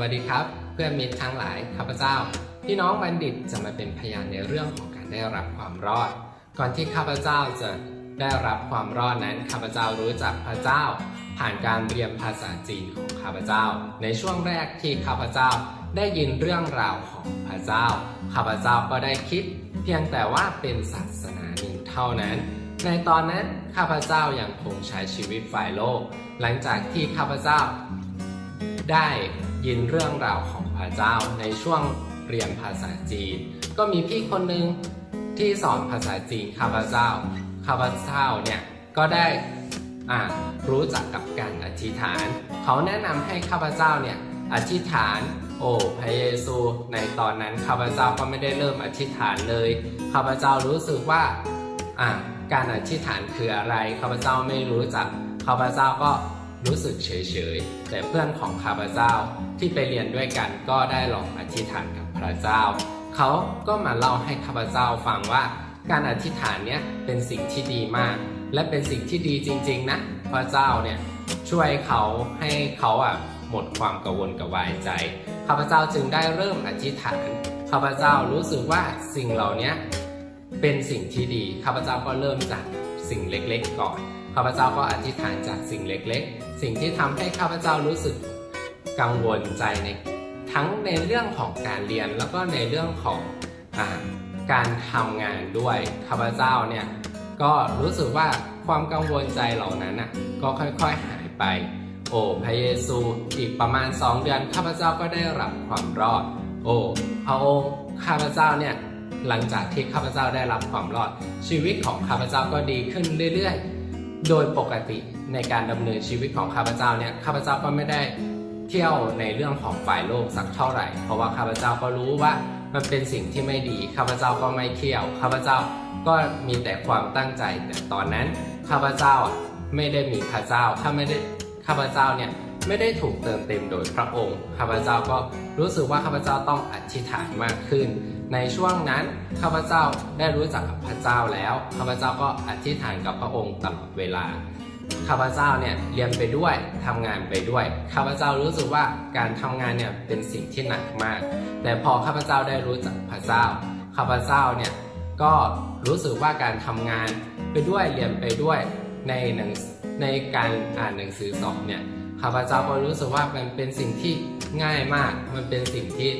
วัสดีครับ เพื่อนมิตรทั้งหลายข้าพเจ้า พี่น้องบัณฑิตจะมาเป็นพยานในเรื่องของการได้รับความรอด ก่อนที่ข้าพเจ้าจะได้รับความรอดนั้นข้าพเจ้ารู้จักพระเจ้า ผ่านการเรียนภาษาจีนของข้าพเจ้า ในช่วงแรกที่ข้าพเจ้าได้ยินเรื่องราวของพระเจ้าข้าพเจ้าก็ได้คิด เพียงแต่ว่าเป็นศาสนาหนึ่งเท่านั้น ในตอนนั้นข้าพเจ้ายังคงใช้ชีวิตฝ่ายโลก หลังจากที่ข้าพเจ้าได้ ยินเรื่องราวของพระเจ้าในช่วงเรียนภาษาจีน ก็มีพี่คนหนึ่งที่สอนภาษาจีนข้าพเจ้าข้าพเจ้าเนี่ยก็ได้อ่ารู้จักกับการอธิษฐาน เขาแนะนำให้ข้าพเจ้าเนี่ยอธิษฐานโอ้พระเยซูในตอนนั้นข้าพเจ้าก็ไม่ได้เริ่มอธิษฐานเลยข้าพเจ้ารู้สึกว่าอ่าการอธิษฐานคืออะไรข้าพเจ้าไม่รู้จักข้าพเจ้าก็ รู้สึกเฉยๆ แต่เพื่อนของข้าพเจ้าที่ไปเรียนด้วยกันก็ได้ลองอธิษฐานกับพระเจ้า เขาก็มาเล่าให้ข้าพเจ้าฟังว่าการอธิษฐานเนี้ยเป็นสิ่งที่ดีมาก และเป็นสิ่งที่ดีจริงๆนะพระเจ้าเนี่ยช่วยเขาให้เขาอะหมดความกังวลกระวายใจข้าพเจ้าจึงได้เริ่มอธิษฐานข้าพเจ้ารู้สึกว่าสิ่งเหล่านี้เป็นสิ่งที่ดีข้าพเจ้าก็เริ่มจากสิ่งเล็กๆก่อน ข้าพเจ้าก็อธิษฐานจากสิ่งเล็กๆ สิ่งที่ทำให้ข้าพเจ้ารู้สึกกังวลใจในทั้งในเรื่องของการเรียนแล้วก็ในเรื่องของอการทำงานด้วยข้าพเจ้าเนี่ยก็รู้สึกว่าความกังวลใจเหล่านั้นน่ะก็ค่อยๆหายไป โอ้พระเยซูอีกประมาณ 2 เดือนข้าพเจ้าก็ได้รับความรอด โอ้พระองค์ข้าพเจ้าเนี่ยหลังจากที่ข้าพเจ้าได้รับความรอด ชีวิตของข้าพเจ้าก็ดีขึ้นเรื่อยๆ โดยปกติในการดำเนินชีวิตของข้าพเจ้าเนี่ยข้าพเจ้าก็ไม่ได้เที่ยวในเรื่องของฝ่ายโลกสักเท่าไหร่ เพราะว่าข้าพเจ้าก็รู้ว่ามันเป็นสิ่งที่ไม่ดีข้าพเจ้าก็ไม่เที่ยวข้าพเจ้าก็มีแต่ความตั้งใจแต่ตอนนั้นข้าพเจ้าอะไม่ได้มีพระเจ้าข้าไม่ได้ข้าพเจ้าเนี่ย ไม่ได้ถูกเติมเต็มโดยพระองค์ข้าพเจ้าก็รู้สึกว่าข้าพเจ้าต้องอธิษฐานมากขึ้น ในช่วงนั้นข้าพเจ้าได้รู้จักกับพระเจ้าแล้วข้าพเจ้าก็อธิษฐานกับพระองค์ตลอดเวลาข้าพเจ้าเนี่ยเรียนไปด้วยทำงานไปด้วยข้าพเจ้ารู้สึกว่าการทำงานเนี่ยเป็นสิ่งที่หนักมาก แต่พอข้าพเจ้าได้รู้จักพระเจ้าข้าพเจ้าเนี่ยก็รู้สึกว่าการทำงานไปด้วยเรียนไปด้วยในหนังในการอ่านหนังสือสอบเนี่ย ข้าพเจ้าก็รู้สึกว่ามันเป็นสิ่งที่ง่ายมาก มันเป็นสิ่งที่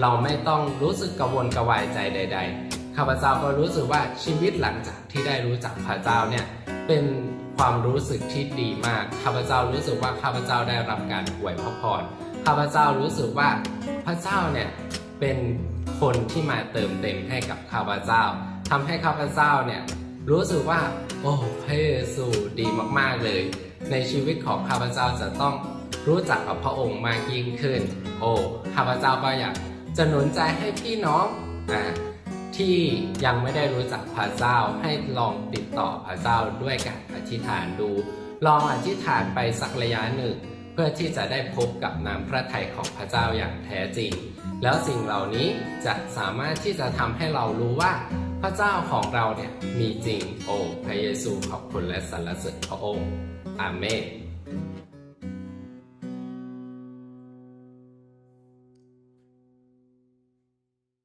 เราไม่ต้องรู้สึกกังวลกระวายใจใด ๆ ข้าพเจ้าก็รู้สึกว่าชีวิตหลังจากที่ได้รู้จักพระเจ้าเนี่ยเป็นความรู้สึกที่ดีมาก ข้าพเจ้ารู้สึกว่าข้าพเจ้าได้รับการอวยพระพร ข้าพเจ้ารู้สึกว่าพระเจ้าเนี่ยเป็นคนที่มาเติมเต็มให้กับข้าพเจ้าทำให้ข้าพเจ้าเนี่ยรู้สึกว่าโอ้พระเยซูดีมากๆเลย ในชีวิตของข้าพเจ้าจะต้องรู้จักกับพระองค์มากยิ่งขึ้น โอ้ข้าพเจ้าก็อยากจะหนุนใจให้พี่น้องอ่าที่ยังไม่ได้รู้จักพระเจ้าให้ลองติดต่อพระเจ้าด้วยการอธิษฐานดู ลองอธิษฐานไปสักระยะหนึ่ง เพื่อที่จะได้พบกับน้ำพระทัยของพระเจ้าอย่างแท้จริง แล้วสิ่งเหล่านี้จะสามารถที่จะทำให้เรารู้ว่าพระเจ้าของเราเนี่ยมีจริงโอ้พระเยซูขอบคุณและสรรเสริญพระองค์ อาเมน